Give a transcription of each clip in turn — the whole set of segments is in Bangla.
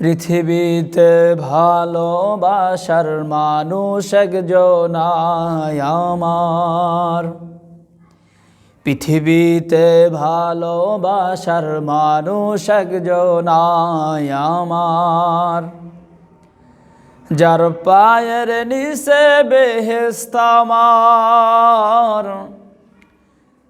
পৃথিবীতে ভালোবাসার মানুষ একজনাই আমার। পৃথিবীতে ভালোবাসার মানুষ একজনাই আমার। যার পায়ের নিচে বেহেস্তামার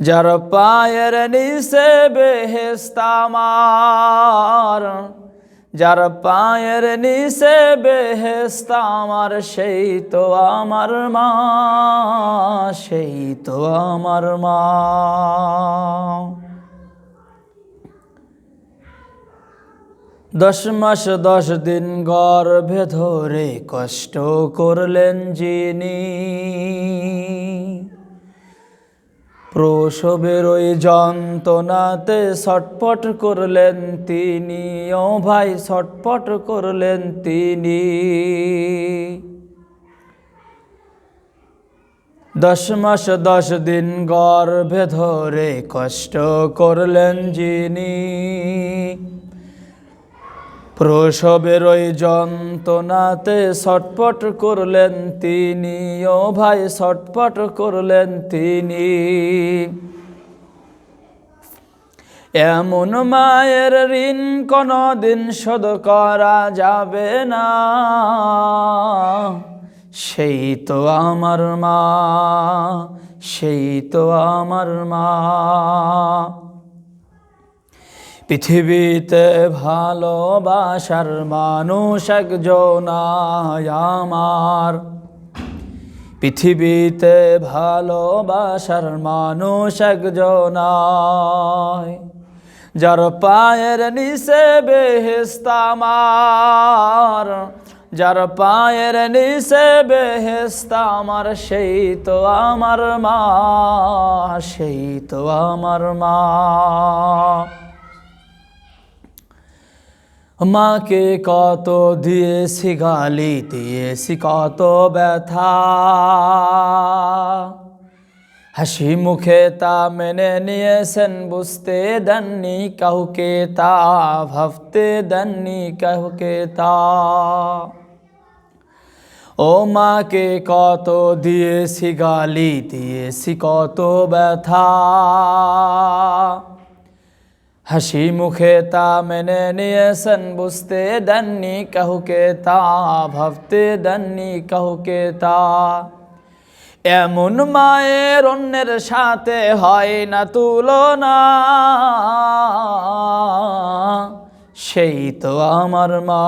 যার পায়ের নিচে বেহেস্তামার যার পায়ের নিচে বেহেস্তামার সেই তো আমার মা, সেই তো আমার মা। দশ মাস দশ দিন গর্ভে ধরে কষ্ট করলেন যিনি। প্রসবের ওই যন্ত্রণাতে ছটপট করলেন তিনি। ও ভাই, ছটপট করলেন তিনি। দশ মাস, দশ দিন গর্ভে ধরে কষ্ট করলেন যিনি। প্রসবের ওই যন্ত্রণাতে ছটপট করলেন তিনি, ও ভাই ছটপট করলেন তিনি। এমন মায়ের ঋণ দিন শোধ করা যাবে না। সেই তো আমার মা, সেই তো আমার মা। পৃথিবীতে ভালোবাসার মানুষ একজনাই আমার। পৃথিবীতে ভালোবাসার মানুষ একজনাই, যার পায়ের নিচে বেহেস্তামার যার পায়ের নিচে বেহেস্তামার সেই তো আমার মা, সেই তো আমার মা। মাকে কত দিয়েছি গালি, দিয়েছি কত ব্যথা। হাসি মুখে তা মেনে নিয়েছেন, বুঝতে দেননি কাউকে তা, ভাবতে দেননি কাউকে তা। ও মাকে কত দিয়েছি গালি, দিয়েছি কত ব্যথা। হাসি মুখে তা মেনে নিয়েছেন, বুঝতে দেননি কাহুকে তা, ভাবতে দেননি কাহুকে তা। এমন মায়ের অন্যের সাথে হয় না তুলনা। সেই তো আমার মা,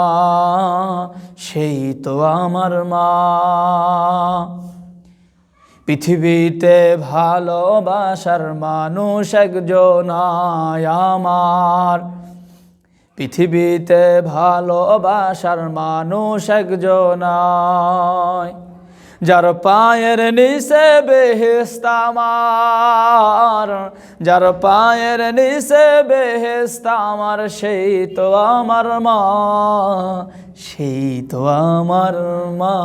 সেই তো আমার মা। পৃথিবীতে ভালোবাসার মানুষ একজনাই আমার। পৃথিবীতে ভালোবাসার মানুষ একজনাই যার পায়ের নিচে বেহেস্তামার যার পায়ের নিচে বেহেস্তামার সেই তো আমার মা, সেই তো আমার মা।